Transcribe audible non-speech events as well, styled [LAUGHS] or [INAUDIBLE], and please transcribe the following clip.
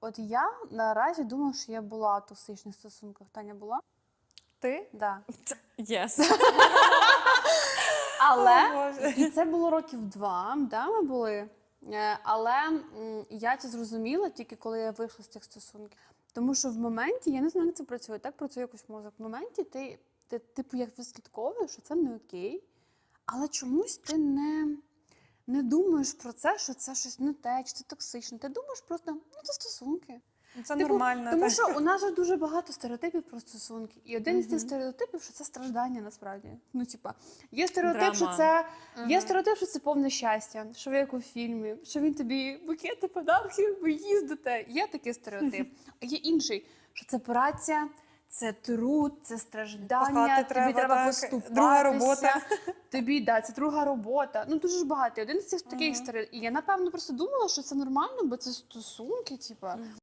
От я наразі думаю, що я була в токсичних стосунках. Таня була? Ти? Да. Єс. [LAUGHS] Але і це було років два, да, ми були. Е, Але м, я це зрозуміла тільки коли я вийшла з цих стосунків. Тому що в моменті, я не знаю, як це працює, так працює якось мозок. В моменті ти, ти типу, як вислідковуєш, що це не окей, але чомусь ти не, не думаєш про це, що це щось не те, чи це токсично. Ти думаєш просто, ну це стосунки. Це Типу, нормально. Тому так. що у нас же дуже багато стереотипів про стосунки. І один із цих стереотипів, що це страждання насправді. Ну, типа, є стереотип, що Драма. це є стереотип, що це повне щастя, що ви як у фільмі, що він тобі букети подарків, ви їздите. Є такий стереотип. [LAUGHS] А є інший, що це праця. Це труд, це страждання, Пахати тобі треба, треба поступатися. Друга робота. [LAUGHS] Тобі да, це друга робота. Ну дуже ж багато. Один з цих таких стереотипів. І я напевно просто думала, що це нормально, бо це стосунки, типа.